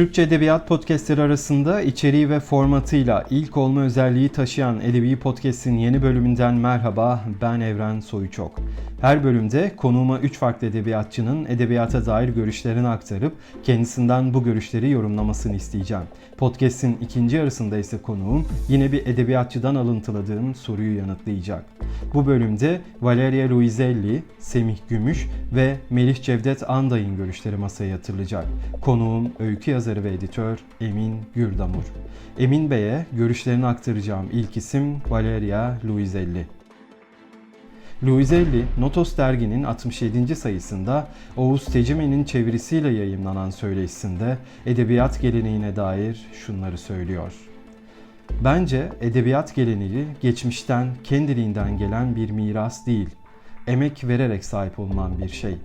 Türkçe Edebiyat Podcastleri arasında içeriği ve formatıyla ilk olma özelliği taşıyan Edebi Podcast'in yeni bölümünden merhaba, ben Evren Soyuçok. Her bölümde konuğuma 3 farklı edebiyatçının edebiyata dair görüşlerini aktarıp kendisinden bu görüşleri yorumlamasını isteyeceğim. Podcast'in ikinci yarısında ise konuğum yine bir edebiyatçıdan alıntıladığım soruyu yanıtlayacak. Bu bölümde Valeria Luiselli, Semih Gümüş ve Melih Cevdet Anday'ın görüşleri masaya yatırılacak. Konuğum öykü yazarı ve editör Emin Gürdamur. Emin Bey'e görüşlerini aktaracağım ilk isim Valeria Luiselli. Luiselli, Notos derginin 67. sayısında Oğuz Tecime'nin çevirisiyle yayımlanan söyleşisinde edebiyat geleneğine dair şunları söylüyor. Bence edebiyat geleneği geçmişten, kendiliğinden gelen bir miras değil, emek vererek sahip olunan bir şey.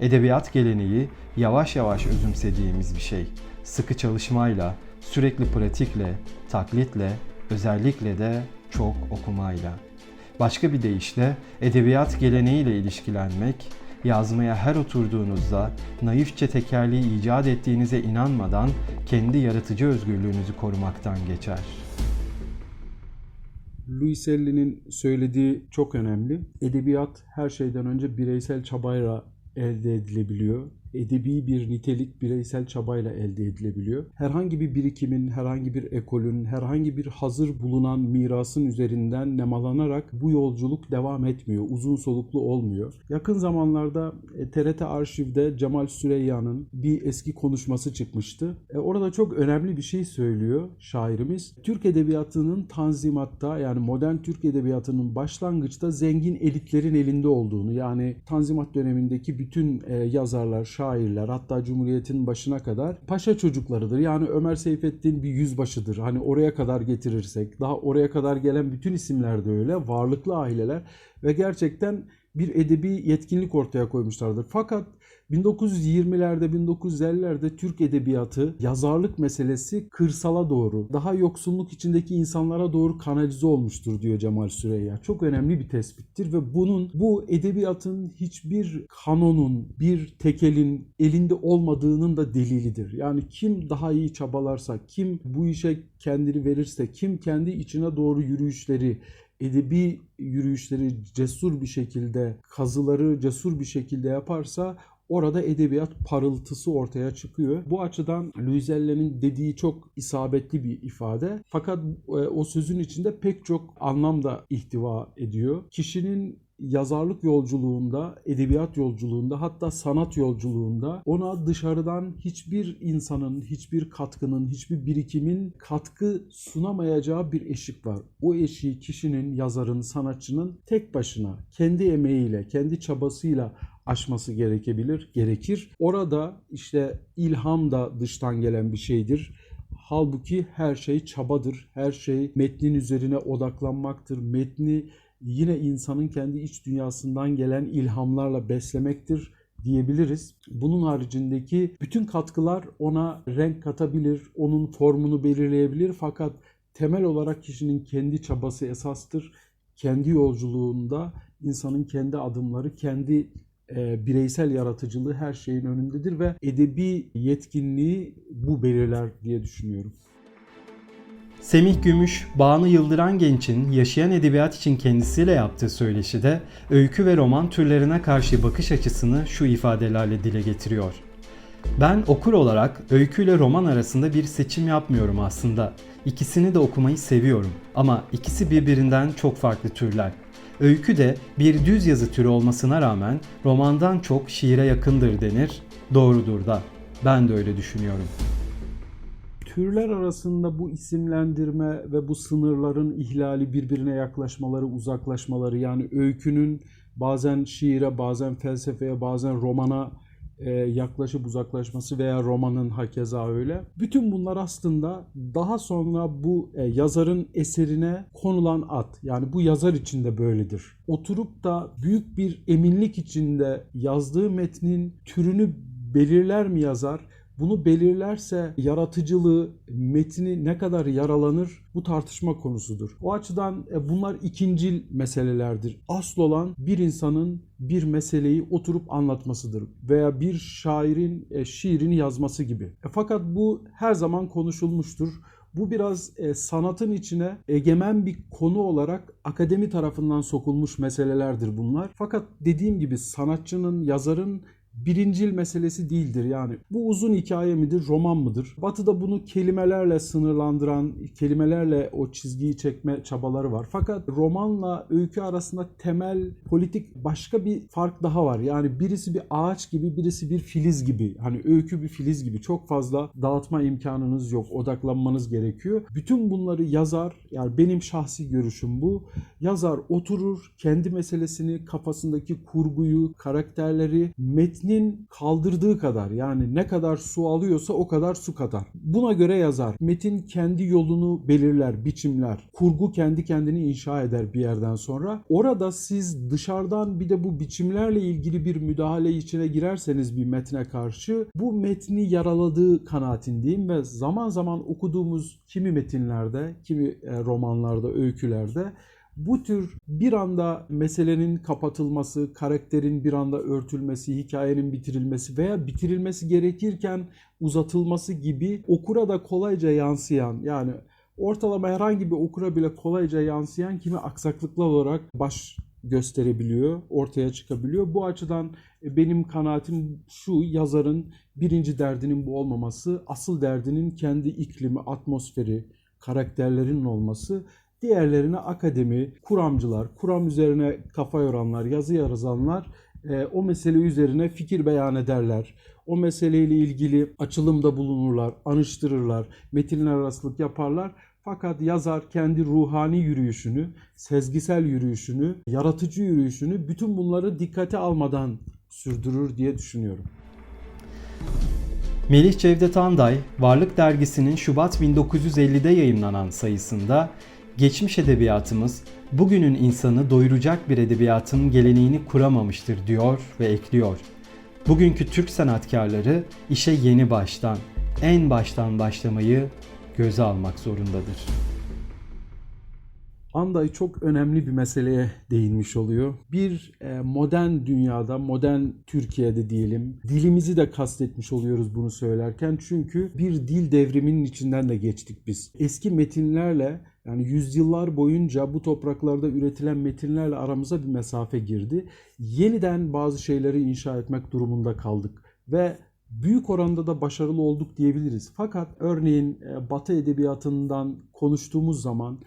Edebiyat geleneği yavaş yavaş özümsediğimiz bir şey. Sıkı çalışmayla, sürekli pratikle, taklitle, özellikle de çok okumayla. Başka bir deyişle edebiyat geleneğiyle ilişkilenmek, yazmaya her oturduğunuzda naifçe tekerleği icat ettiğinize inanmadan kendi yaratıcı özgürlüğünüzü korumaktan geçer. Luiselli'nin söylediği çok önemli. Edebiyat her şeyden önce bireysel çabayla elde edilebiliyor. Edebi bir nitelik bireysel çabayla elde edilebiliyor. Herhangi bir birikimin, herhangi bir ekolün, herhangi bir hazır bulunan mirasın üzerinden nemalanarak bu yolculuk devam etmiyor. Uzun soluklu olmuyor. Yakın zamanlarda TRT arşivde Cemal Süreyya'nın bir eski konuşması çıkmıştı. E, orada çok önemli bir şey söylüyor şairimiz. Türk edebiyatının tanzimatta yani modern Türk edebiyatının başlangıçta zengin elitlerin elinde olduğunu yani tanzimat dönemindeki bütün e, yazarlar, şairler hatta Cumhuriyet'in başına kadar paşa çocuklarıdır. Yani Ömer Seyfettin bir yüzbaşıdır. Hani oraya kadar getirirsek daha oraya kadar gelen bütün isimler de öyle. Varlıklı aileler ve gerçekten bir edebi yetkinlik ortaya koymuşlardır. Fakat 1920'lerde 1950'lerde Türk edebiyatı yazarlık meselesi kırsala doğru daha yoksulluk içindeki insanlara doğru kanalize olmuştur diyor Cemal Süreyya. Çok önemli bir tespittir ve bunun bu edebiyatın hiçbir kanonun bir tekelin elinde olmadığının da delilidir. Yani kim daha iyi çabalarsa kim bu işe kendini verirse kim kendi içine doğru yürüyüşleri edebi yürüyüşleri cesur bir şekilde, kazıları cesur bir şekilde yaparsa orada edebiyat parıltısı ortaya çıkıyor. Bu açıdan Luiselle'nin dediği çok isabetli bir ifade. Fakat e, o sözün içinde pek çok anlam da ihtiva ediyor. Kişinin yazarlık yolculuğunda, edebiyat yolculuğunda hatta sanat yolculuğunda ona dışarıdan hiçbir insanın, hiçbir katkının, hiçbir birikimin katkı sunamayacağı bir eşik var. O eşiği kişinin, yazarın, sanatçının tek başına kendi emeğiyle, kendi çabasıyla aşması gerekebilir, gerekir. Orada işte ilham da dıştan gelen bir şeydir. Halbuki her şey çabadır, her şey metnin üzerine odaklanmaktır. Metni yine insanın kendi iç dünyasından gelen ilhamlarla beslemektir diyebiliriz. Bunun haricindeki bütün katkılar ona renk katabilir, onun formunu belirleyebilir fakat temel olarak kişinin kendi çabası esastır. Kendi yolculuğunda insanın kendi adımları, kendi e, bireysel yaratıcılığı her şeyin önündedir ve edebi yetkinliği bu belirler diye düşünüyorum. Semih Gümüş, Bağını Yıldıran Genç'in yaşayan edebiyat için kendisiyle yaptığı söyleşide öykü ve roman türlerine karşı bakış açısını şu ifadelerle dile getiriyor. Ben okur olarak öyküyle roman arasında bir seçim yapmıyorum aslında. İkisini de okumayı seviyorum ama ikisi birbirinden çok farklı türler. Öykü de bir düz yazı türü olmasına rağmen romandan çok şiire yakındır denir. Doğrudur da. Ben de öyle düşünüyorum. Türler arasında bu isimlendirme ve bu sınırların ihlali, birbirine yaklaşmaları, uzaklaşmaları yani öykünün bazen şiire, bazen felsefeye, bazen romana e, yaklaşıp uzaklaşması veya romanın hakeza öyle. Bütün bunlar aslında daha sonra bu e, yazarın eserine konulan at. Yani bu yazar için de böyledir. Oturup da büyük bir eminlik içinde yazdığı metnin türünü belirler mi yazar? Bunu belirlerse yaratıcılığı, metni ne kadar yaralanır bu tartışma konusudur. O açıdan e, bunlar ikincil meselelerdir. Asıl olan bir insanın bir meseleyi oturup anlatmasıdır veya bir şairin e, şiirini yazması gibi. E, fakat bu her zaman konuşulmuştur. Bu biraz sanatın içine egemen bir konu olarak akademi tarafından sokulmuş meselelerdir bunlar. Fakat dediğim gibi sanatçının, yazarın birincil meselesi değildir. Yani bu uzun hikaye midir, roman mıdır? Batı'da bunu kelimelerle sınırlandıran, kelimelerle o çizgiyi çekme çabaları var. Fakat romanla öykü arasında temel politik başka bir fark daha var. Yani birisi bir ağaç gibi, birisi bir filiz gibi. Hani öykü bir filiz gibi. Çok fazla dağıtma imkanınız yok. Odaklanmanız gerekiyor. Bütün bunları yazar, yani benim şahsi görüşüm bu. Yazar oturur, kendi meselesini, kafasındaki kurguyu, karakterleri, metnin kaldırdığı kadar yani ne kadar su alıyorsa o kadar su katar. Buna göre yazar. Metin kendi yolunu belirler, biçimler. Kurgu kendi kendini inşa eder bir yerden sonra. Orada siz dışarıdan bir de bu biçimlerle ilgili bir müdahale içine girerseniz bir metne karşı bu metni yaraladığı kanaatindeyim ve zaman zaman okuduğumuz kimi metinlerde, kimi e, romanlarda, öykülerde bu tür bir anda meselenin kapatılması, karakterin bir anda örtülmesi, hikayenin bitirilmesi veya bitirilmesi gerekirken uzatılması gibi okura da kolayca yansıyan yani ortalama herhangi bir okura bile kolayca yansıyan kimi aksaklıklar olarak baş gösterebiliyor, ortaya çıkabiliyor. Bu açıdan e, benim kanaatim şu yazarın birinci derdinin bu olmaması, asıl derdinin kendi iklimi, atmosferi, karakterlerinin olması Diğerlerine akademi, kuramcılar, kuram üzerine kafa yoranlar, yazı yazanlar e, o mesele üzerine fikir beyan ederler. O meseleyle ilgili açılımda bulunurlar, anıştırırlar, metinler arasılık yaparlar. Fakat yazar kendi ruhani yürüyüşünü, sezgisel yürüyüşünü, yaratıcı yürüyüşünü bütün bunları dikkate almadan sürdürür diye düşünüyorum. Melih Cevdet Anday, Varlık Dergisi'nin Şubat 1950'de yayımlanan sayısında geçmiş edebiyatımız bugünün insanı doyuracak bir edebiyatın geleneğini kuramamıştır diyor ve ekliyor. Bugünkü Türk sanatkarları işe yeni baştan, en baştan başlamayı göze almak zorundadır. Anday çok önemli bir meseleye değinmiş oluyor. Bir e, modern dünyada, modern Türkiye'de diyelim, dilimizi de kastetmiş oluyoruz bunu söylerken. Çünkü bir dil devriminin içinden de geçtik biz. Eski metinlerle yani yüzyıllar boyunca bu topraklarda üretilen metinlerle aramıza bir mesafe girdi. Yeniden bazı şeyleri inşa etmek durumunda kaldık ve büyük oranda da başarılı olduk diyebiliriz. Fakat örneğin e, Batı edebiyatından konuştuğumuz zaman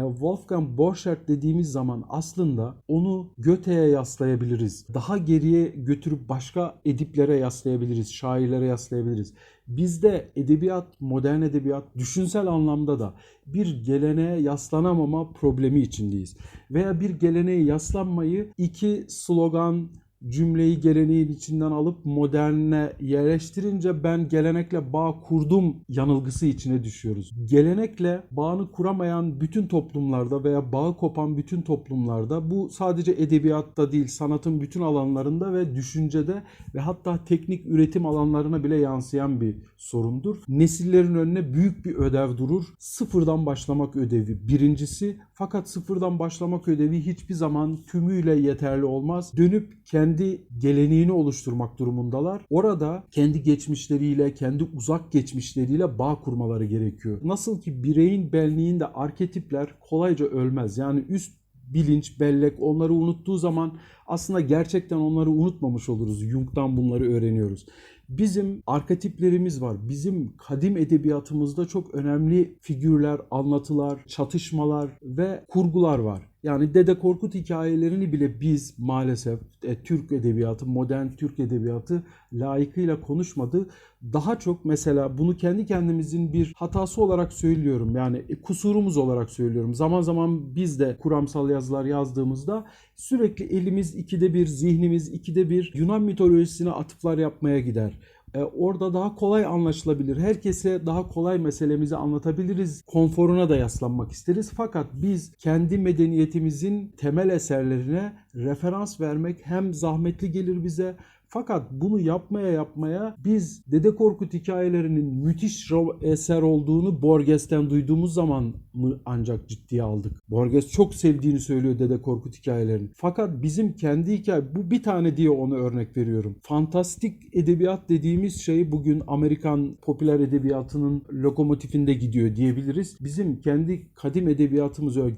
Wolfgang Borchardt dediğimiz zaman aslında onu Goethe'ye yaslayabiliriz. Daha geriye götürüp başka ediplere yaslayabiliriz, şairlere yaslayabiliriz. Bizde edebiyat, modern edebiyat düşünsel anlamda da bir geleneğe yaslanamama problemi içindeyiz. Veya bir geleneğe yaslanmayı iki slogan, cümleyi geleneğin içinden alıp moderne yerleştirince ben gelenekle bağ kurdum yanılgısı içine düşüyoruz. Gelenekle bağını kuramayan bütün toplumlarda veya bağı kopan bütün toplumlarda bu sadece edebiyatta değil sanatın bütün alanlarında ve düşüncede ve hatta teknik üretim alanlarına bile yansıyan bir sorundur. Nesillerin önüne büyük bir ödev durur. Sıfırdan başlamak ödevi birincisi fakat sıfırdan başlamak ödevi hiçbir zaman tümüyle yeterli olmaz. Dönüp kendi geleneğini oluşturmak durumundalar. Orada kendi geçmişleriyle, kendi uzak geçmişleriyle bağ kurmaları gerekiyor. Nasıl ki bireyin benliğinde arketipler kolayca ölmez. Yani üst bilinç, bellek onları unuttuğu zaman aslında gerçekten onları unutmamış oluruz. Jung'dan bunları öğreniyoruz. Bizim arketiplerimiz var. Bizim kadim edebiyatımızda çok önemli figürler, anlatılar, çatışmalar ve kurgular var. Yani Dede Korkut hikayelerini bile biz maalesef e, Türk edebiyatı, modern Türk edebiyatı layıkıyla konuşmadı. Daha çok mesela bunu kendi kendimizin bir hatası olarak söylüyorum. Yani e, kusurumuz olarak söylüyorum. Zaman zaman biz de kuramsal yazılar yazdığımızda sürekli elimiz ikide bir, zihnimiz ikide bir Yunan mitolojisine atıflar yapmaya gider. E, orada daha kolay anlaşılabilir. Herkese daha kolay meselemizi anlatabiliriz. Konforuna da yaslanmak isteriz. Fakat biz kendi medeniyetimizin temel eserlerine referans vermek hem zahmetli gelir bize Fakat bunu yapmaya yapmaya biz Dede Korkut hikayelerinin müthiş eser olduğunu Borges'ten duyduğumuz zaman mı ancak ciddiye aldık. Borges çok sevdiğini söylüyor Dede Korkut hikayelerini. Fakat bizim kendi hikaye bu bir tane diye onu örnek veriyorum. Fantastik edebiyat dediğimiz şey bugün Amerikan popüler edebiyatının lokomotifinde gidiyor diyebiliriz. Bizim kendi kadim edebiyatımız öyle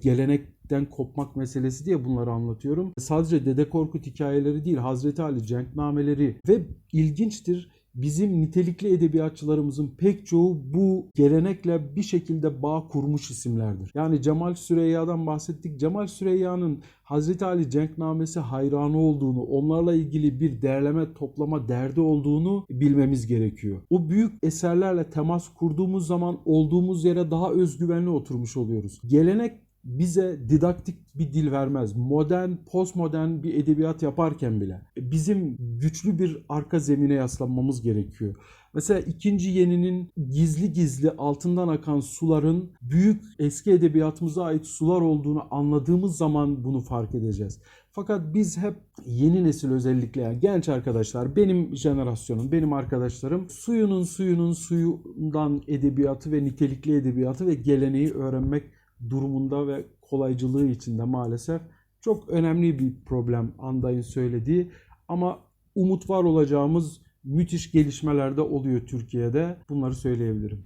gelenekten kopmak meselesi diye bunları anlatıyorum. Sadece Dede Korkut hikayeleri değil, Hazreti Ali cenknameleri ve ilginçtir bizim nitelikli edebiyatçılarımızın pek çoğu bu gelenekle bir şekilde bağ kurmuş isimlerdir. Yani Cemal Süreyya'dan bahsettik. Cemal Süreyya'nın Hazreti Ali cenknamesi hayranı olduğunu, onlarla ilgili bir derleme toplama derdi olduğunu bilmemiz gerekiyor. O büyük eserlerle temas kurduğumuz zaman olduğumuz yere daha özgüvenli oturmuş oluyoruz. Gelenek bize didaktik bir dil vermez. Modern, postmodern bir edebiyat yaparken bile bizim güçlü bir arka zemine yaslanmamız gerekiyor. Mesela ikinci yeninin gizli gizli altından akan suların büyük eski edebiyatımıza ait sular olduğunu anladığımız zaman bunu fark edeceğiz. Fakat biz hep yeni nesil özellikle yani genç arkadaşlar, benim jenerasyonum, benim arkadaşlarım suyunun suyunun suyundan edebiyatı ve nitelikli edebiyatı ve geleneği öğrenmek durumunda ve kolaycılığı içinde maalesef çok önemli bir problem Anday'ın söylediği ama umut var olacağımız müthiş gelişmeler de oluyor Türkiye'de. Bunları söyleyebilirim.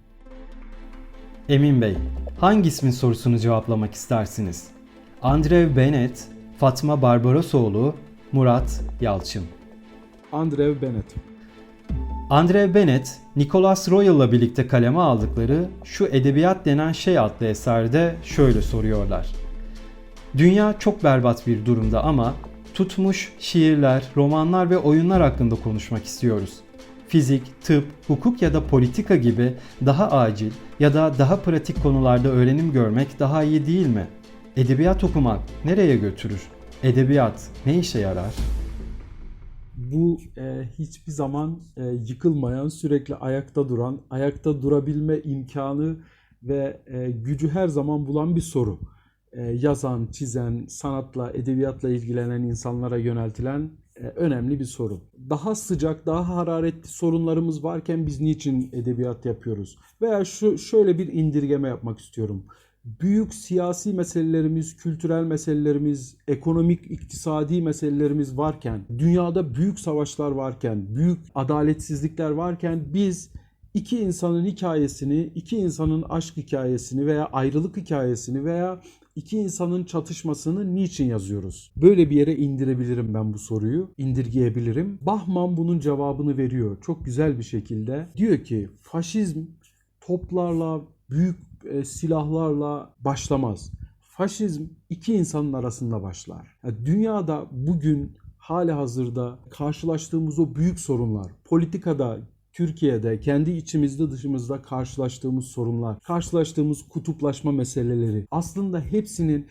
Emin Bey, hangi ismin sorusunu cevaplamak istersiniz? Andrew Bennett, Fatma Barbarosoğlu, Murat Yalçın. Andrew Bennett. Andrew Bennett, Nicholas Royal'la birlikte kaleme aldıkları Şu Edebiyat Denen Şey adlı eserde şöyle soruyorlar. Dünya çok berbat bir durumda ama tutmuş şiirler, romanlar ve oyunlar hakkında konuşmak istiyoruz. Fizik, tıp, hukuk ya da politika gibi daha acil ya da daha pratik konularda öğrenim görmek daha iyi değil mi? Edebiyat okumak nereye götürür? Edebiyat ne işe yarar? Bu e, hiçbir zaman e, yıkılmayan, sürekli ayakta duran, ayakta durabilme imkanı ve e, gücü her zaman bulan bir soru. E, yazan, çizen, sanatla, edebiyatla ilgilenen insanlara yöneltilen e, önemli bir soru. Daha sıcak, daha hararetli sorunlarımız varken biz niçin edebiyat yapıyoruz? Veya şu şöyle bir indirgeme yapmak istiyorum. Büyük siyasi meselelerimiz, kültürel meselelerimiz, ekonomik, iktisadi meselelerimiz varken, dünyada büyük savaşlar varken, büyük adaletsizlikler varken biz iki insanın hikayesini, iki insanın aşk hikayesini veya ayrılık hikayesini veya iki insanın çatışmasını niçin yazıyoruz? Böyle bir yere indirebilirim ben bu soruyu, indirgeyebilirim. Bahman bunun cevabını veriyor çok güzel bir şekilde. Diyor ki faşizm toplarla, büyük e, silahlarla başlamaz. Faşizm iki insanın arasında başlar. Yani dünyada bugün hali hazırda karşılaştığımız o büyük sorunlar, politikada, Türkiye'de, kendi içimizde dışımızda karşılaştığımız sorunlar, karşılaştığımız kutuplaşma meseleleri aslında hepsinin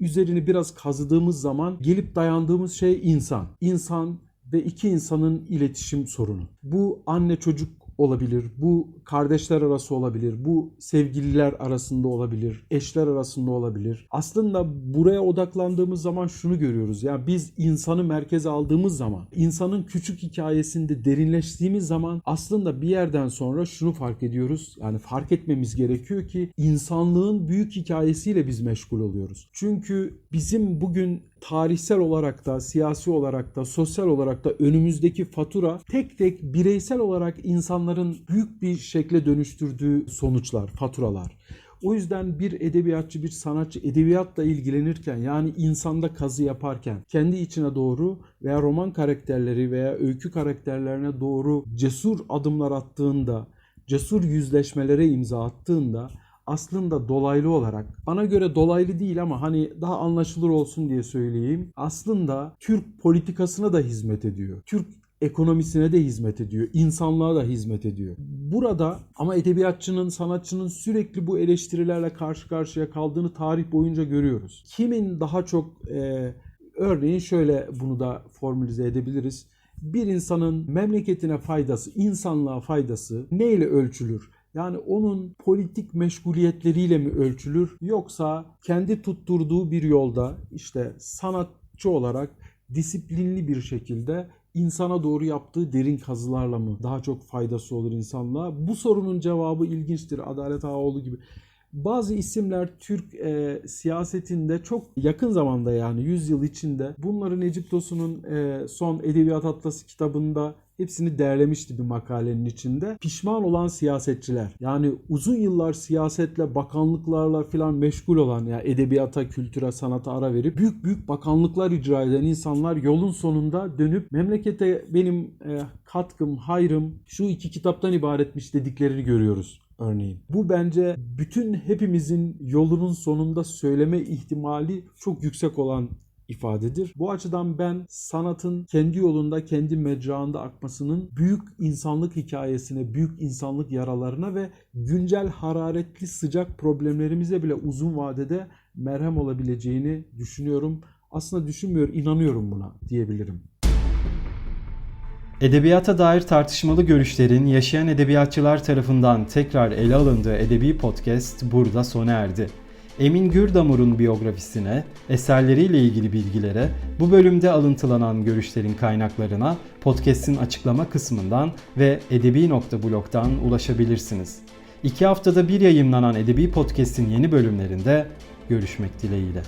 üzerini biraz kazıdığımız zaman gelip dayandığımız şey insan. İnsan ve iki insanın iletişim sorunu. Bu anne çocuk olabilir, bu kardeşler arası olabilir, bu sevgililer arasında olabilir, eşler arasında olabilir. Aslında buraya odaklandığımız zaman şunu görüyoruz. Ya biz insanı merkeze aldığımız zaman, insanın küçük hikayesinde derinleştiğimiz zaman aslında bir yerden sonra şunu fark ediyoruz. Yani fark etmemiz gerekiyor ki insanlığın büyük hikayesiyle biz meşgul oluyoruz. Çünkü bizim bugün tarihsel olarak da, siyasi olarak da, sosyal olarak da önümüzdeki fatura tek tek bireysel olarak insanların büyük bir şekle dönüştürdüğü sonuçlar, faturalar. O yüzden bir edebiyatçı, bir sanatçı edebiyatla ilgilenirken yani insanda kazı yaparken kendi içine doğru veya roman karakterleri veya öykü karakterlerine doğru cesur adımlar attığında, cesur yüzleşmelere imza attığında aslında dolaylı olarak bana göre dolaylı değil ama hani daha anlaşılır olsun diye söyleyeyim. Aslında Türk politikasına da hizmet ediyor. Türk ekonomisine de hizmet ediyor. insanlığa da hizmet ediyor. Burada ama edebiyatçının, sanatçının sürekli bu eleştirilerle karşı karşıya kaldığını tarih boyunca görüyoruz. Kimin daha çok e, örneğin şöyle bunu da formülize edebiliriz. Bir insanın memleketine faydası, insanlığa faydası neyle ölçülür? Yani onun politik meşguliyetleriyle mi ölçülür yoksa kendi tutturduğu bir yolda işte sanatçı olarak disiplinli bir şekilde insana doğru yaptığı derin kazılarla mı daha çok faydası olur insanlığa? Bu sorunun cevabı ilginçtir. Adalet Ağaoğlu gibi. Bazı isimler Türk e, siyasetinde çok yakın zamanda yani 100 yıl içinde bunları Necip Tosun'un e, son Edebiyat Atlası kitabında hepsini derlemişti bir makalenin içinde. Pişman olan siyasetçiler yani uzun yıllar siyasetle, bakanlıklarla filan meşgul olan ya edebiyata, kültüre, sanata ara verip büyük büyük bakanlıklar icra eden insanlar yolun sonunda dönüp memlekete benim e, katkım, hayrım şu iki kitaptan ibaretmiş dediklerini görüyoruz örneğin. Bu bence bütün hepimizin yolunun sonunda söyleme ihtimali çok yüksek olan ifadedir. Bu açıdan ben sanatın kendi yolunda, kendi mecraında akmasının büyük insanlık hikayesine, büyük insanlık yaralarına ve güncel hararetli sıcak problemlerimize bile uzun vadede merhem olabileceğini düşünüyorum. Aslında düşünmüyor, inanıyorum buna diyebilirim. Edebiyata dair tartışmalı görüşlerin yaşayan edebiyatçılar tarafından tekrar ele alındığı edebi podcast burada sona erdi. Emin Gürdamur'un biyografisine, eserleriyle ilgili bilgilere, bu bölümde alıntılanan görüşlerin kaynaklarına podcast'in açıklama kısmından ve edebi.blog'dan ulaşabilirsiniz. İki haftada bir yayınlanan Edebi Podcast'in yeni bölümlerinde görüşmek dileğiyle.